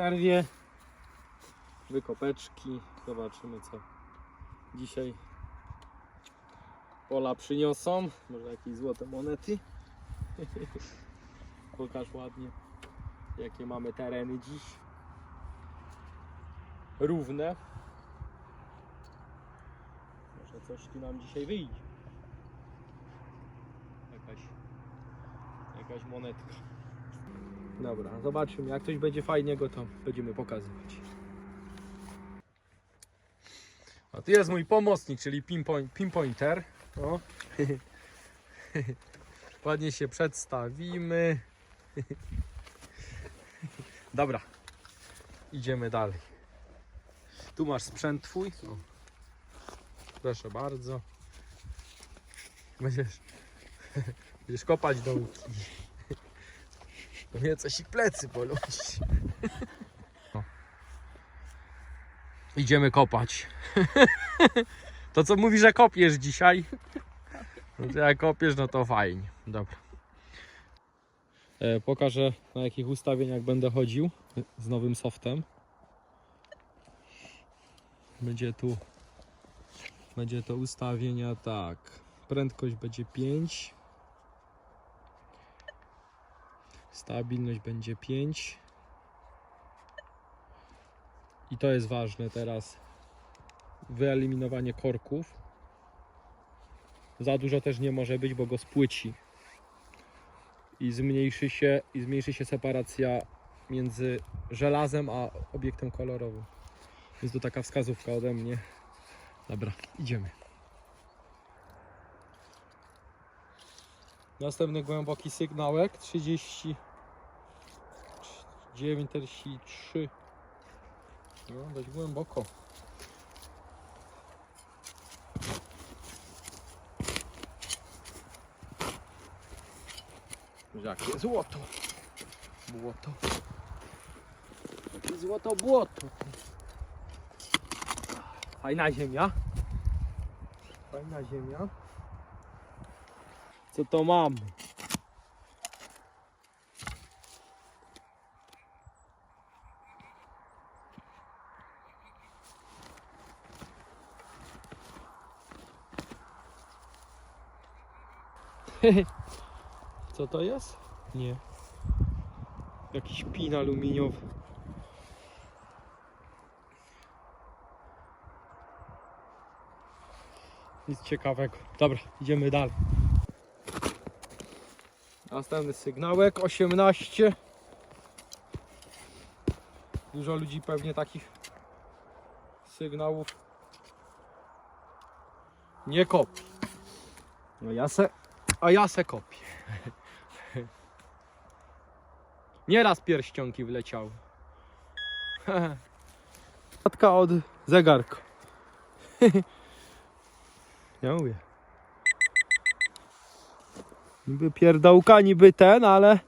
przerwie. Wykopeczki. Zobaczymy co dzisiaj pola przyniosą. Może jakieś złote monety. Pokaż ładnie jakie mamy tereny dziś. Równe. Może coś tu nam dzisiaj wyjdzie. Jakaś, jakaś monetka. Dobra, zobaczymy. Jak coś będzie fajnego, to będziemy pokazywać. A tu jest mój pomocnik, czyli pinpoint, pinpointer. O. Ładnie się przedstawimy. Dobra, idziemy dalej. Tu masz sprzęt twój. Proszę bardzo. Będziesz, będziesz kopać dołki. To mnie coś ich plecy. O. Idziemy kopać. To co mówi, że kopiesz dzisiaj? No to jak kopiesz, no to fajnie. Dobra. E, pokażę na jakich ustawieniach będę chodził z nowym softem. Będzie tu będzie to ustawienia tak. Prędkość będzie 5. Stabilność będzie 5. I to jest ważne teraz. Wyeliminowanie korków. Za dużo też nie może być, bo go spłyci i zmniejszy się, i zmniejszy się separacja między żelazem a obiektem kolorowym. Jest to taka wskazówka ode mnie. Dobra, idziemy. Następny głęboki sygnałek 30 43 no, dość głęboko. Jakie złoto. Błoto. Jakie złoto błoto. Fajna ziemia. Fajna ziemia. Co to mamy? Co to jest? Nie. Jakiś pin aluminiowy. Nic ciekawego. Dobra, idziemy dalej. Następny sygnałek 18. Dużo ludzi pewnie takich sygnałów nie kopi. No ja se, a ja se kopię. Nieraz pierścionki wleciały. Matka od zegarka. Ja mówię. Niby pierdałka, niby ten, ale...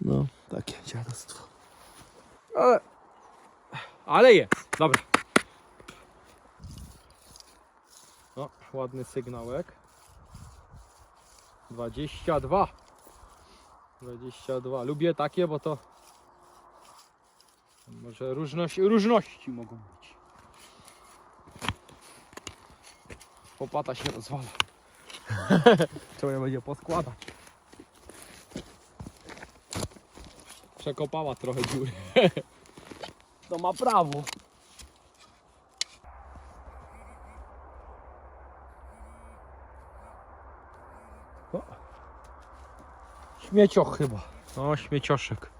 No, takie dziadostwo. Ale... Ale jest. Dobra. O, ładny sygnałek. 22. 22. Lubię takie, bo to może różności, różności mogą być. Popata się rozwala. Trzeba ją będzie poskładać. Przekopała trochę dziury. To ma prawo. O. Śmiecioch chyba. O, śmiecioszek.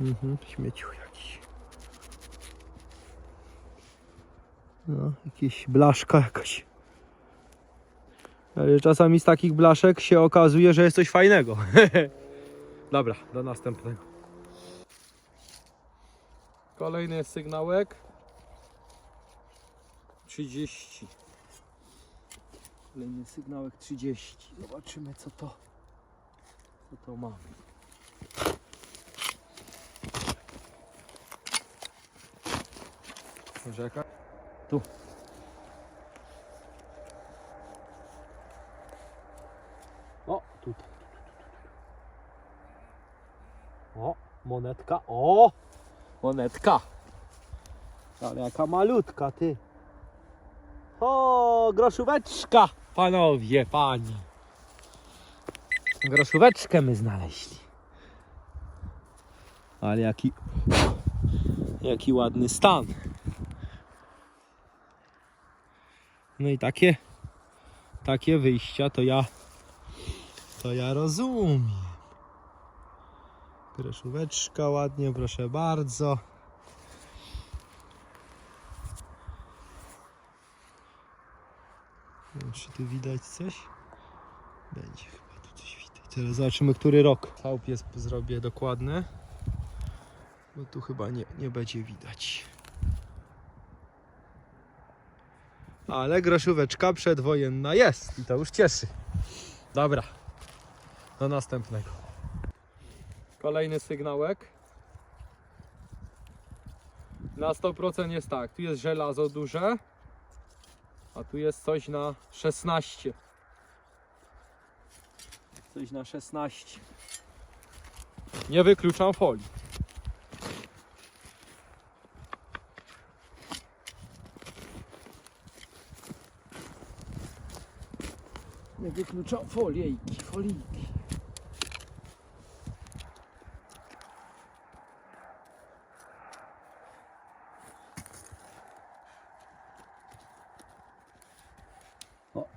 Mhm, śmieciu No, jakieś blaszka jakaś. Ale czasami z takich blaszek się okazuje, że jest coś fajnego. Dobra, do następnego. Kolejny sygnałek. 30. Kolejny sygnałek 30. Zobaczymy co to co to mamy. Rzeka. Tu. O, tutaj. O, monetka. O! Monetka. Ale jaka malutka, ty. O, groszóweczka, panowie, panie. Groszóweczkę my znaleźli. Ale jaki, jaki ładny stan. No i takie, takie wyjścia to ja, to ja rozumiem. Groszóweczka ładnie, proszę bardzo. Czy tu widać coś? Będzie chyba tu coś widać. Teraz zobaczymy, który rok. Chałupie zrobię dokładny. Bo tu chyba nie, nie będzie widać. Ale groszóweczka przedwojenna jest i to już cieszy. Dobra, do następnego. Kolejny sygnałek. Na 100% jest tak, tu jest żelazo duże, a tu jest coś na 16. Coś na 16. Nie wykluczam folii. Nie wykluczam foliejki, folijki. O.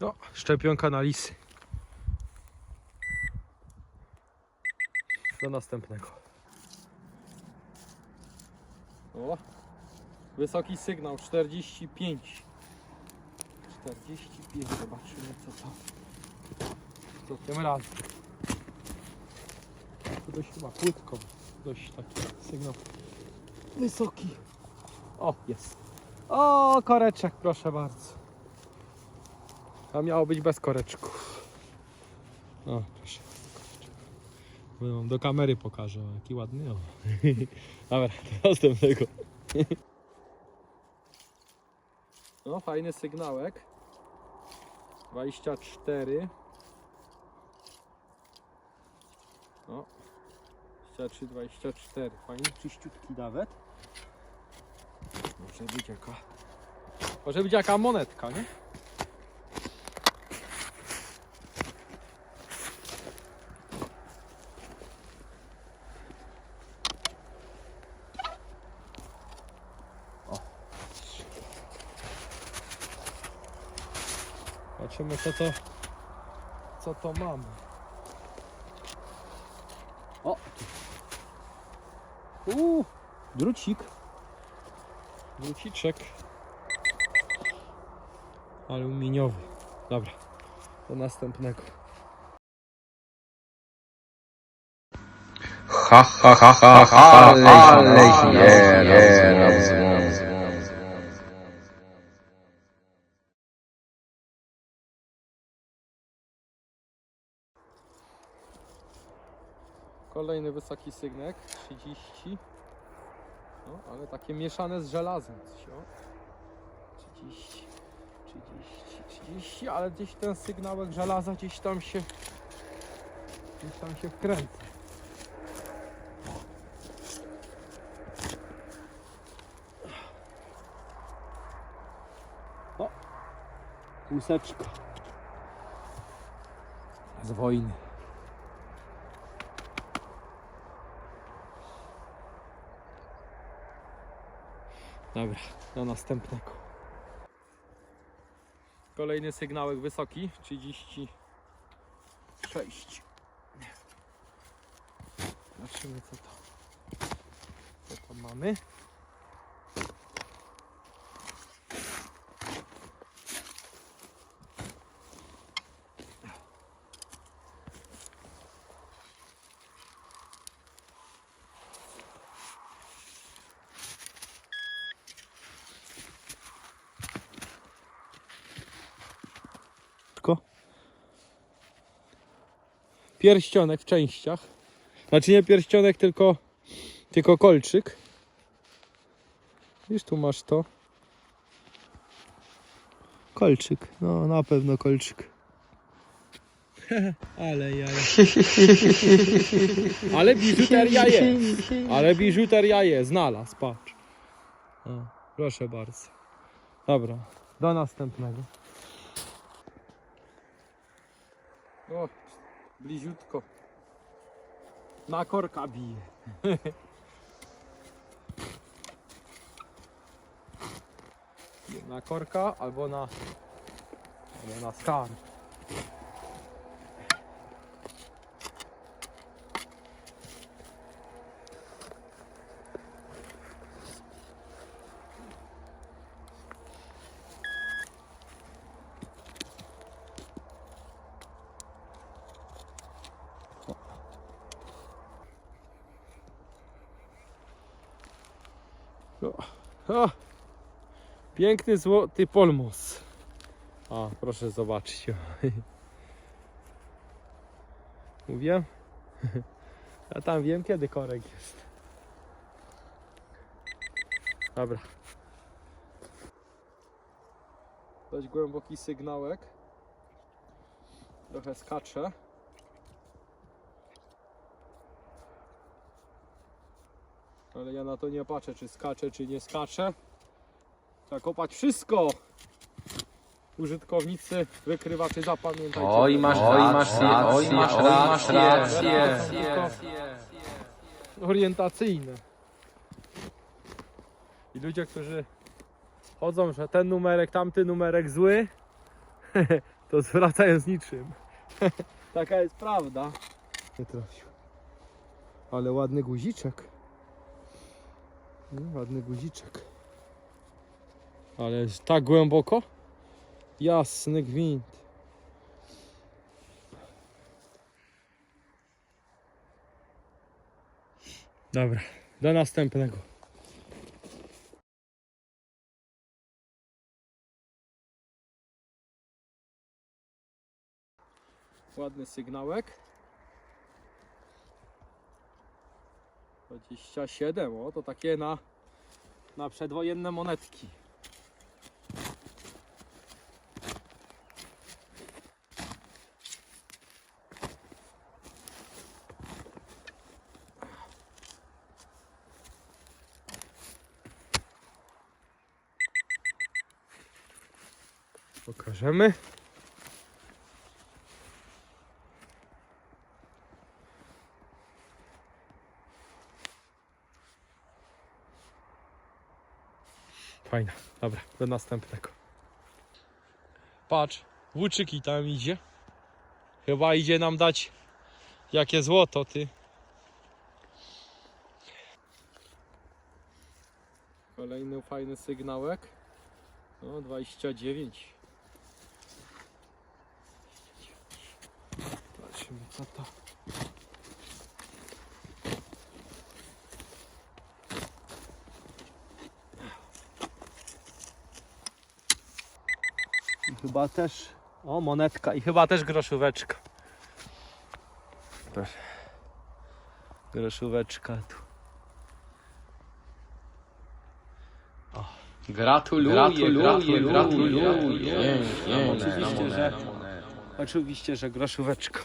No, szczepionka na lisy. Do następnego. O, wysoki sygnał 45. 45, zobaczymy co to. Co tym razem. To dość chyba płytko, dość taki sygnał wysoki. O, jest. O, koreczek, proszę bardzo. A miało być bez koreczków. O, proszę. Bo wam Do kamery pokażę, jaki ładny. O. Dobra, do następnego. No, fajny sygnałek. 24. O, 23, 24. Fajny, czyściutki nawet. Może być jaka. Może być jaka monetka, nie? Zobaczymy co to co to mamy. O! Uuu, drucik. Druciczek. Aluminiowy. Dobra, do następnego. Ha ha ha ha ha, ale się rozumie. Wysoki sygnek, 30. No, ale takie mieszane z żelazem. coś, o. 30, 30, 30, ale gdzieś ten sygnałek żelaza gdzieś tam się gdzieś tam się wkręca. O! Łuseczka. Z wojny. Dobra, do następnego. Kolejny sygnałek wysoki, 36. Zobaczymy co to. Co to mamy. Pierścionek w częściach. Znaczy nie pierścionek, tylko, tylko kolczyk. Wiesz, tu masz to. Kolczyk, no na pewno kolczyk. Ale jaja. Ale biżuteria jest. Ale biżuteria jest, znalazł, patrz. Proszę bardzo. Dobra, do następnego. O, bliziutko. Na korka bije. na korka albo na albo na skarb. O, o, piękny złoty polmos. A, proszę zobaczyć. Mówię? Ja tam wiem kiedy korek jest. Dobra. Dość głęboki sygnałek. Trochę skacze. Ale ja na to nie patrzę, czy skacze, czy nie skacze. Trzeba kopać wszystko. Użytkownicy, wykrywaczy, zapamiętajcie. Oj, masz Oj, masz rację, oj, masz oj, masz rację. Orientacyjne. I ludzie, którzy chodzą, że ten numerek, tamty numerek zły, to zwracają z niczym. Taka jest prawda. Nie trafił. Ale ładny guziczek. No, ładny guziczek. Ale tak głęboko? Jasny gwint. Dobra, do następnego. Ładny sygnałek. 27, o to takie na, na przedwojenne monetki. Pokażemy. Fajna. Dobra, do następnego. Patrz, łuczyki tam idzie. Chyba idzie nam dać jakie złoto, ty. Kolejny fajny sygnałek. No, 29. chyba też. O, monetka i chyba też groszóweczka. Proszę. Groszóweczka tu. Gratuluję, gratuluję, gratuluję. Oczywiście, że, oczywiście, że groszóweczka.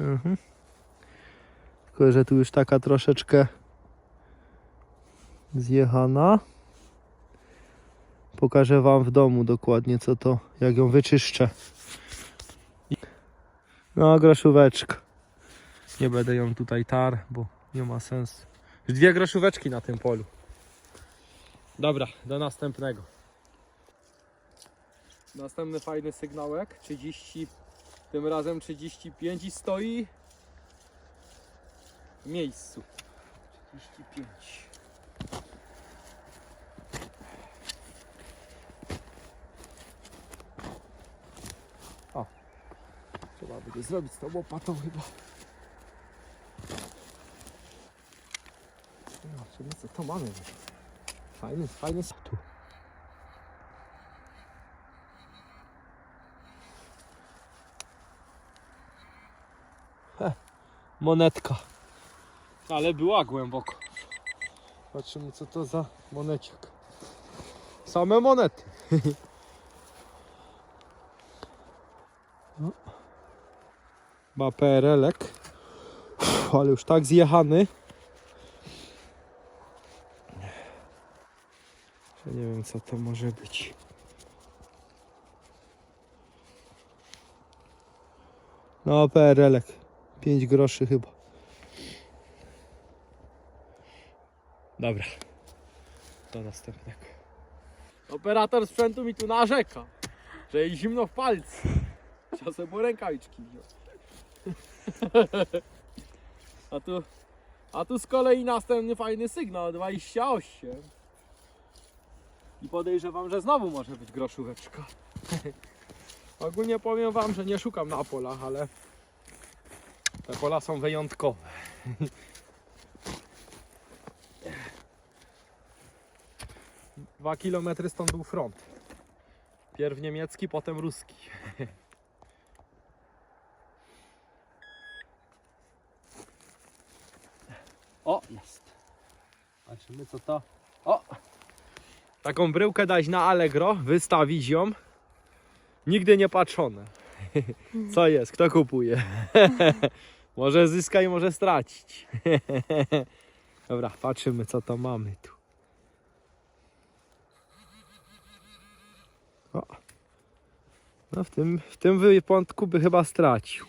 Mhm. Tylko, że tu już taka troszeczkę zjechana. Pokażę Wam w domu dokładnie co to, jak ją wyczyszczę. No, groszóweczka. Nie będę ją tutaj tar, bo nie ma sensu. Już dwie groszóweczki na tym polu. Dobra, do następnego. Następny fajny sygnałek. 30, tym razem 35 i stoi w miejscu. 35. To ma zrobić z tą łopatą chyba. No, Zobaczymy co to mamy. Fajny, fajny tu. He, monetka. Ale była głęboko. Patrzymy co to za moneciak. Same monety. no. Ma PRL-ek. Ale już tak zjechany. Że nie wiem co to może być. No PRL-ek. 5 groszy chyba. Dobra. Do następnego. Operator sprzętu mi tu narzeka, że jej zimno w palcu. Trzeba sobie rękawiczki wziąć. A tu, a tu z kolei następny fajny sygnał 28. I podejrzewam, że znowu może być groszóweczka. Ogólnie powiem wam, że nie szukam na polach, ale te pola są wyjątkowe. Dwa kilometry stąd był front. Pierw niemiecki, potem ruski. O, jest. Patrzymy co to. O! Taką bryłkę dać na Allegro, wystawić ją. Nigdy nie patrzone. Co jest? Kto kupuje? może zyska i może stracić. Dobra, patrzymy co to mamy tu. O. No w tym, w tym wypadku by chyba stracił.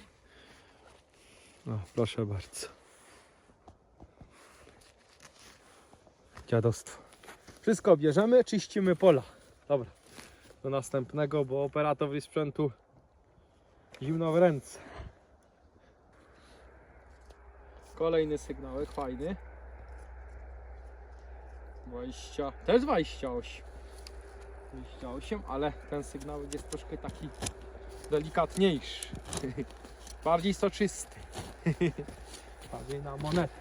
O, proszę bardzo. Dziadostwo. Wszystko bierzemy, czyścimy pola. Dobra, do następnego, bo operatowi sprzętu zimno w ręce. Kolejny sygnałek, fajny. 20, też 28. 28, ale ten sygnałek jest troszkę taki delikatniejszy. Bardziej soczysty. Bardziej na monetę.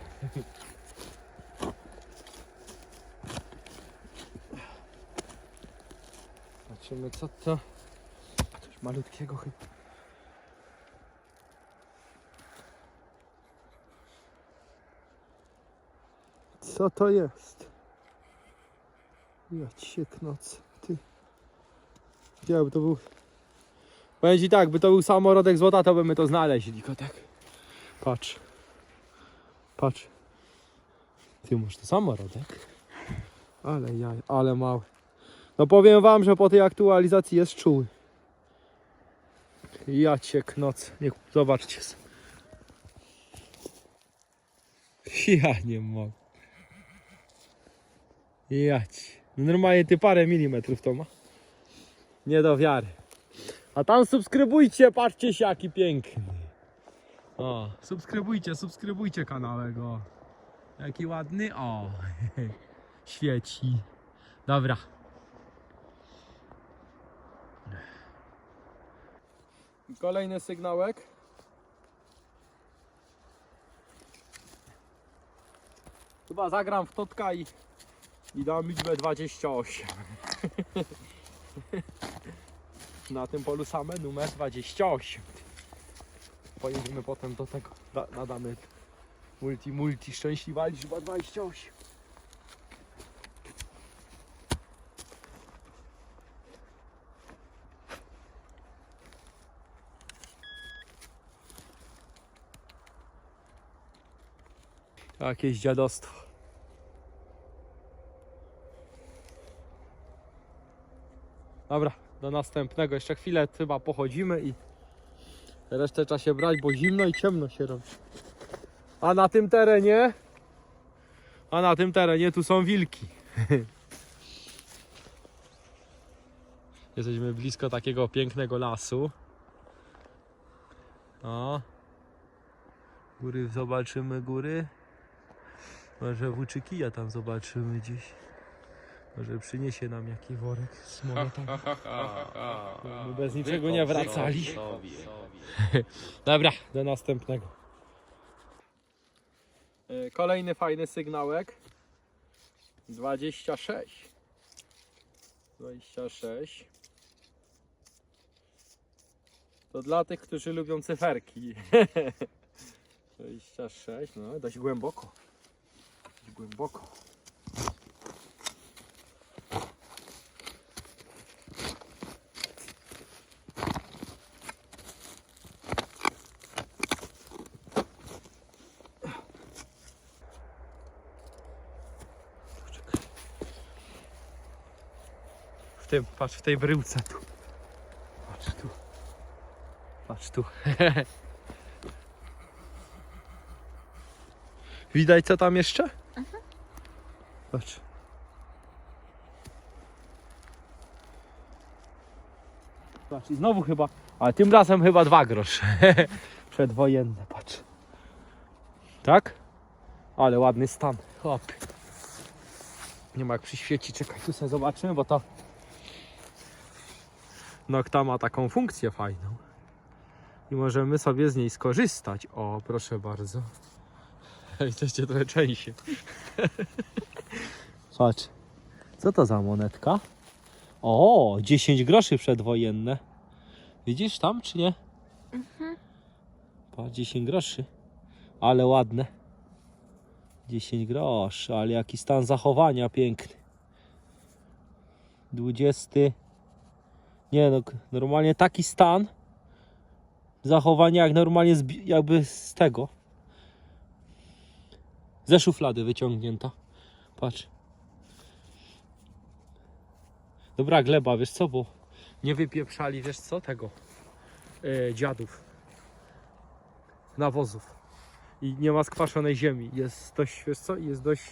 Zobaczymy co to. Coś malutkiego chyba. Co to jest? Ja cię knoc, ty. Gdzie by to był? Powiem ci tak, by to był samorodek złota, to by my to znaleźli, tylko tak. Patrz. Patrz. Ty masz to samorodek? Ale ja, ale mały. No powiem wam, że po tej aktualizacji jest czuły. Ja cię knoc. Niech zobaczcie. Ja nie mogę. Ja ci. Normalnie ty parę milimetrów to ma. Nie do wiary. A tam subskrybujcie, patrzcie się jaki piękny. O, subskrybujcie, subskrybujcie kanałek, o. Jaki ładny, o. Świeci. Dobra. Kolejny sygnałek. Chyba zagram w Totka i, i dam liczbę 28. Na tym polu same numer 28. Pojedziemy potem do tego, da, nadamy multi, multi, szczęśliwa liczba 28. Jakieś dziadostwo. Dobra, do następnego. Jeszcze chwilę chyba pochodzimy i resztę trzeba się brać, bo zimno i ciemno się robi. A na tym terenie, a na tym terenie tu są wilki. Jesteśmy blisko takiego pięknego lasu. O. Góry, zobaczymy góry. Może włóczykija tam zobaczymy gdzieś. Może przyniesie nam jakiś worek z monetami. My bez niczego nie wracali. Dobra, do następnego. E, Kolejny fajny sygnałek. 26. 26. To dla tych, którzy lubią cyferki. 26, no dość głęboko. Dość głęboko. W tym, patrz, w tej bryłce tu. Patrz tu. Patrz tu. Widać co tam jeszcze? Patrz. Patrz i znowu chyba, ale tym razem chyba dwa grosze. Przedwojenne, patrz. Tak? Ale ładny stan. Hop. Nie ma jak przyświeci, czekaj, tu sobie zobaczymy, bo to Nokta ma taką funkcję fajną. I możemy sobie z niej skorzystać. O, proszę bardzo. Jesteście trochę częściej. Patrz. Co to za monetka? O, 10 groszy przedwojenne. Widzisz tam, czy nie? Patrz, 10 groszy. Ale ładne. 10 groszy, ale jaki stan zachowania piękny. 20. Nie no, normalnie taki stan zachowania jak normalnie z, jakby z tego. Ze szuflady wyciągnięta. Patrz. Dobra gleba, wiesz co, bo nie wypieprzali, wiesz co, tego e, dziadów. Nawozów. I nie ma skwaszonej ziemi. Jest dość, wiesz co, jest dość,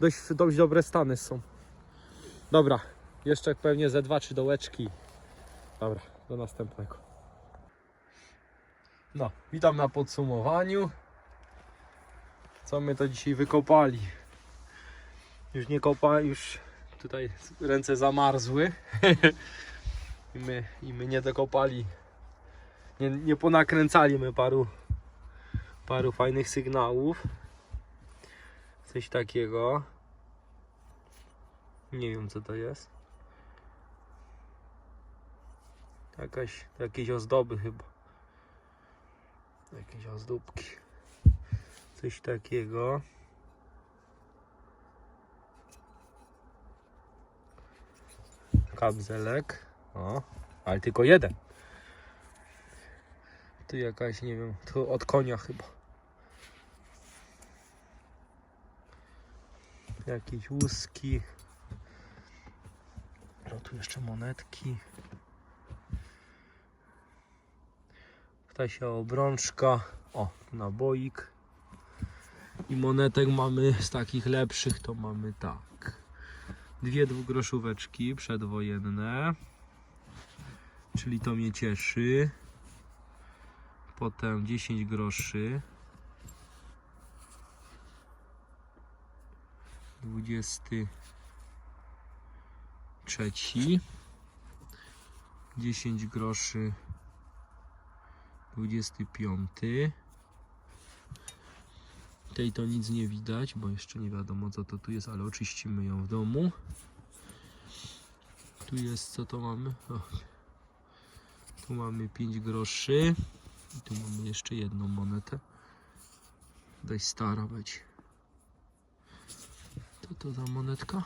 dość, dość dobre stany są. Dobra, jeszcze pewnie ze dwa, trzy dołeczki. Dobra, do następnego. No, witam na podsumowaniu. Co my to dzisiaj wykopali? Już nie kopa, już tutaj ręce zamarzły. I my, I my nie dokopali. Nie, nie ponakręcali my paru, paru fajnych sygnałów. Coś takiego. Nie wiem co to jest. Jakaś, jakieś ozdoby chyba. Jakieś ozdóbki. Coś takiego. Kabzelek. O, ale tylko jeden. Tu jakaś, nie wiem, tu od konia chyba. Jakieś łuski. No tu jeszcze monetki. Ptasia obrączka. O, naboik. I monetek mamy z takich lepszych, to mamy tak. Dwie dwugroszóweczki przedwojenne. Czyli to mnie cieszy. Potem 10 groszy. 23. 10 groszy 25. Tej to nic nie widać, bo jeszcze nie wiadomo co to tu jest, ale oczyścimy ją w domu. Tu jest, co to mamy? O. Tu mamy 5 groszy. I tu mamy jeszcze jedną monetę. Dość stara będzie. Co to za monetka?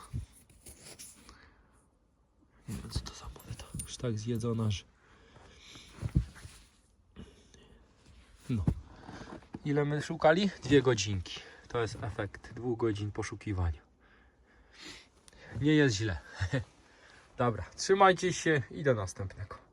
Nie wiem co to za moneta. Już tak zjedzona, że No. Ile my szukali? Dwie godzinki. To jest efekt dwóch godzin poszukiwania. Nie jest źle. Dobra, trzymajcie się i do następnego.